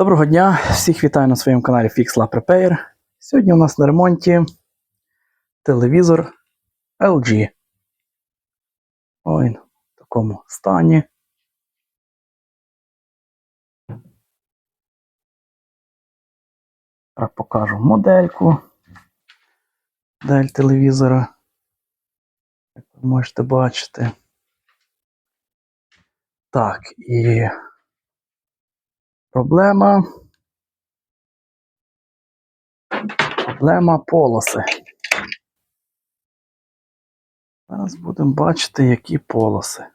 Доброго дня! Всіх вітаю на своєму каналі Fix Lab Repair. Сьогодні у нас на ремонті телевізор LG. Ой, в такому стані. Зараз покажу модельку. Модель телевізора. Як ви можете бачити. Так, і проблема. Проблема полоси. Зараз будемо бачити, які полоси.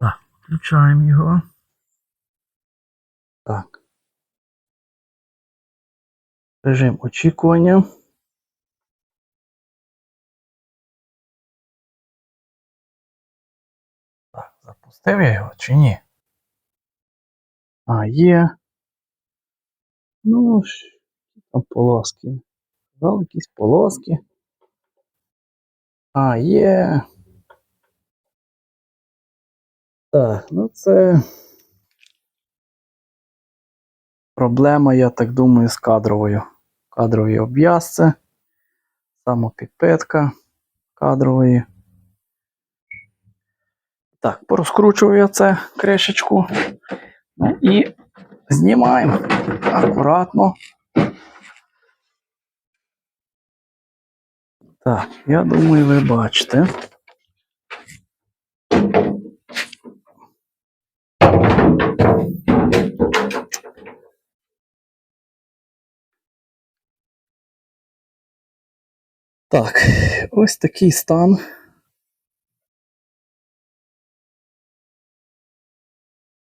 Так, включаємо його. Так. Режим очікування. Так, запустив я його чи ні? А, є. Ну, там полоски. Казали якісь полоски. А, є. Так, ну це. Проблема, я так думаю, з кадровою. Кадрові обв'язці. Самопідпитка кадрової. Так, порозкручую я це кришечку. Ну і знімаємо акуратно. Так, я думаю, ви бачите. Так, ось такий стан.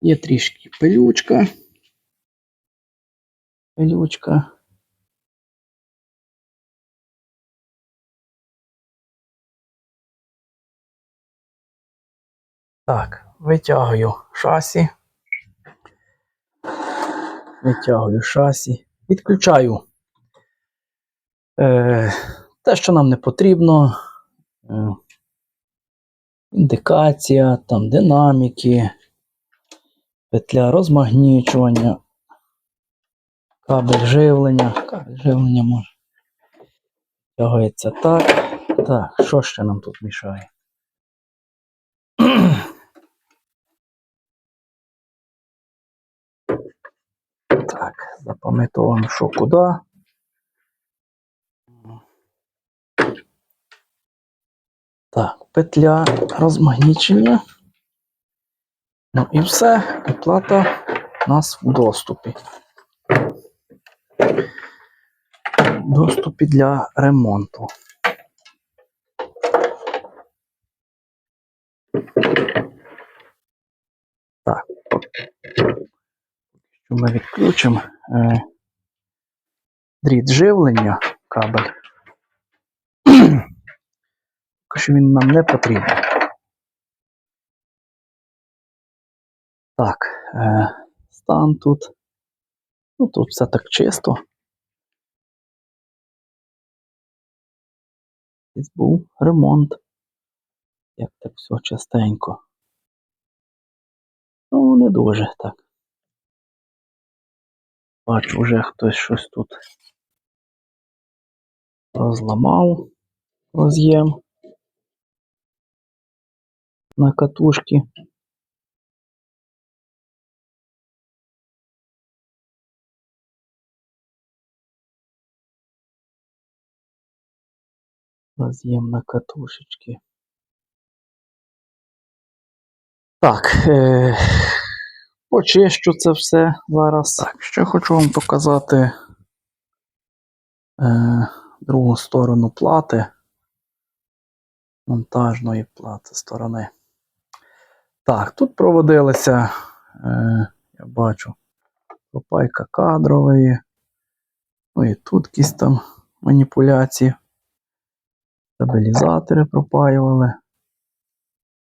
Є трішки пилючка. Пилючка. Так, витягую шасі. Витягую шасі. Відключаю е, те, що нам не потрібно. Е, індикація, там динаміки, петля розмагнічування, кабель живлення. Кабель живлення може. Тягається так. Так, що ще нам тут мішає? Так, запам'ятовуємо, що куди. Так, петля розмагнічення. Ну і все, і плата у нас в доступі. Доступі для ремонту. Так, що ми відключимо е, дріт живлення, кабель. Що він нам не потрібен. Так, е, стан тут. Ну, тут все так чисто. Десь був ремонт. Як так все частенько. Ну, не дуже так. Бачу, вже хтось щось тут розламав роз'єм на катушки. Роз'єм на катушечки. Так, е, почищу це все зараз. Так, ще хочу вам показати е, другу сторону плати. Монтажної плати сторони. Так, тут проводилися, е, я бачу, пропайка кадрової. Ну і тут якісь там маніпуляції. Стабілізатори пропаювали.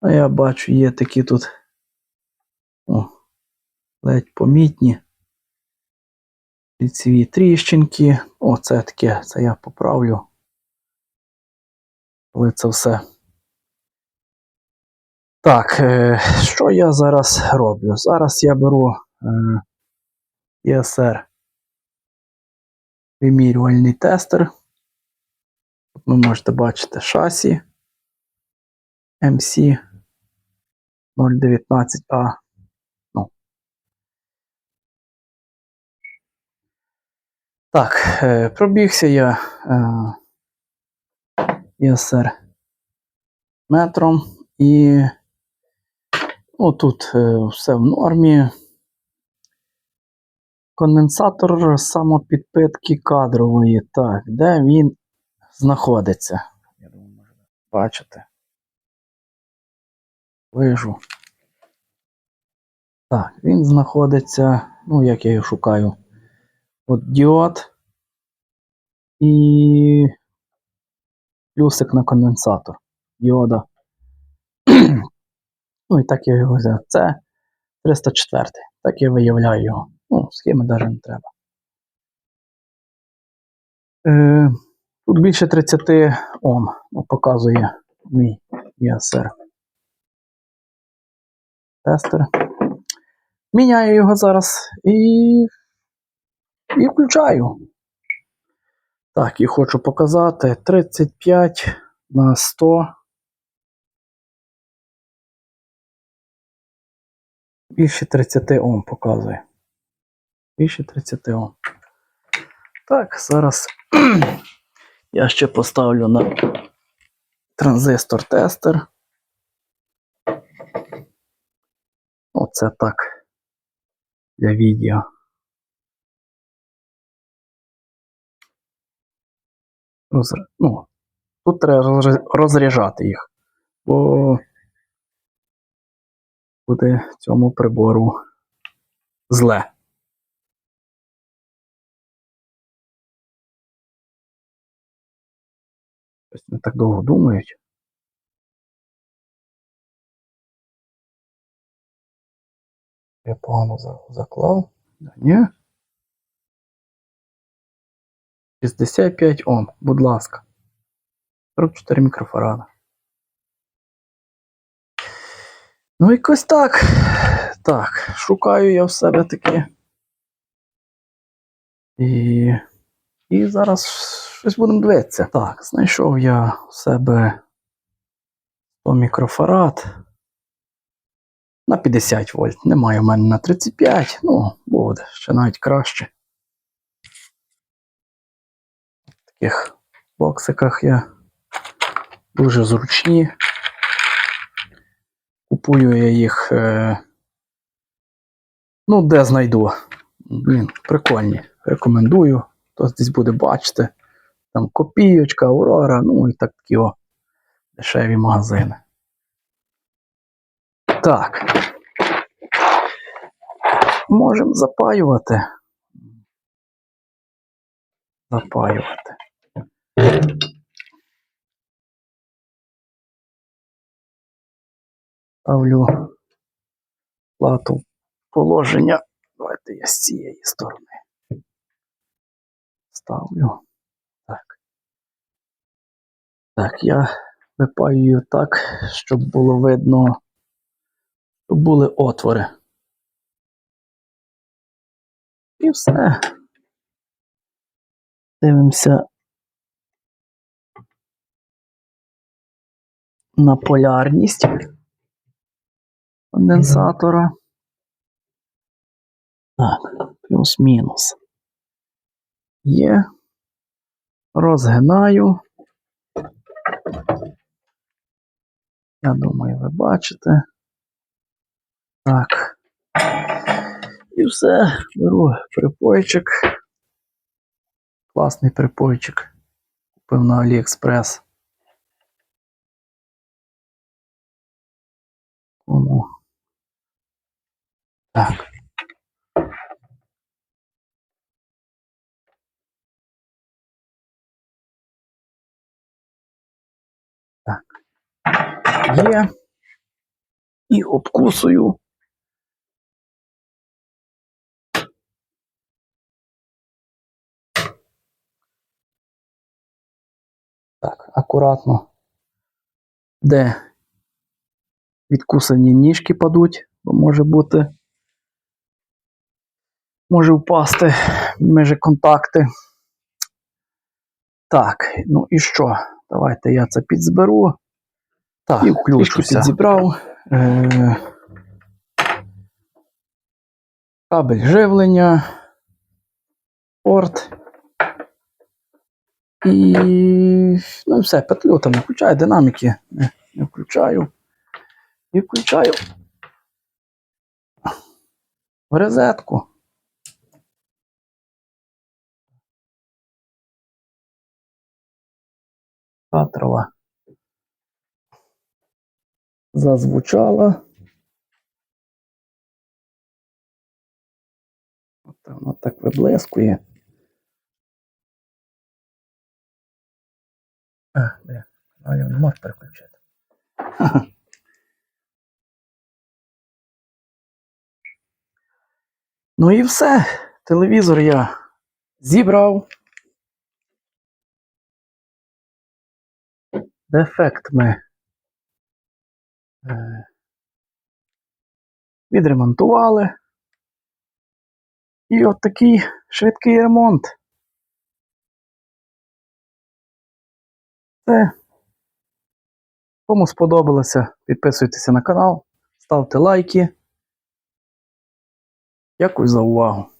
А я бачу, є такі тут о, ледь помітні ліцеві тріщинки. О, це таке, це я поправлю. Коли це все Так, е, що я зараз роблю? Зараз я беру е, ESR вимірювальний тестер. Ви можете бачити шасі MC 019A. Ну. Так, е, пробігся я е, метром і ну, тут е, все в нормі. Конденсатор самопідпитки кадрової. Так, де він знаходиться? Я думаю, можна бачити. Вижу. Так, він знаходиться. Ну, як я його шукаю. От діод і плюсик на конденсатор діода. ну і так я його взяв. Це 304. Так я виявляю його. Ну, схеми навіть не треба. Е, тут більше 30 Ом ну, показує мій ESR. Тестер. Міняю його зараз і, і включаю. Так, і хочу показати 35 на 100. Більше 30 Ом показує. Більше 30 Ом. Так, зараз я ще поставлю на транзистор тестер. Оце так. Для відео. Ну, тут треба розряджати їх, бо буде цьому прибору зле. Щось не так довго думають. Я погано заклав. Ні. 65 Ом, будь ласка. 44 мікрофарада. Ну, якось так. Так, шукаю я в себе таки. І. І зараз щось будемо дивитися. Так, знайшов я в себе 100 мікрофарад. На 50 вольт. Немає в мене на 35. Ну, буде, ще навіть краще. В таких боксиках я дуже зручні. Купую я їх. Е... Ну, де знайду. Блін, прикольні. Рекомендую. Хтось десь буде бачити. Там копійочка, Аурора, ну і так такі о дешеві магазини. Так. Можемо запаювати. Запаювати. Ставлю плату положення. Давайте я з цієї сторони. Ставлю. Так. Я випаюю так, щоб було видно, щоб були отвори. І все. Дивимося на полярність конденсатора. Так, плюс-мінус. Є. Розгинаю. Я думаю, ви бачите. Так. І все. Беру припойчик. Класний припойчик. Купив на Аліекспрес. Кому? Так. Є. І обкусую. Так, акуратно. Де відкусані ніжки падуть, бо може бути. Може впасти межі контакти. Так, ну і що? Давайте я це підзберу. Так, включуся. трішки підзібрав. Е- кабель живлення, порт. І ну все, петлю там не включаю, динаміки не, не включаю. І включаю в розетку. Катрова зазвучала. Воно так виблискує. А, де? А я не можу переключити. Ха-ха. Ну і все. Телевізор я зібрав. Дефект ми відремонтували. І от такий швидкий ремонт. Це. Кому сподобалося, підписуйтеся на канал, ставте лайки. Дякую за увагу.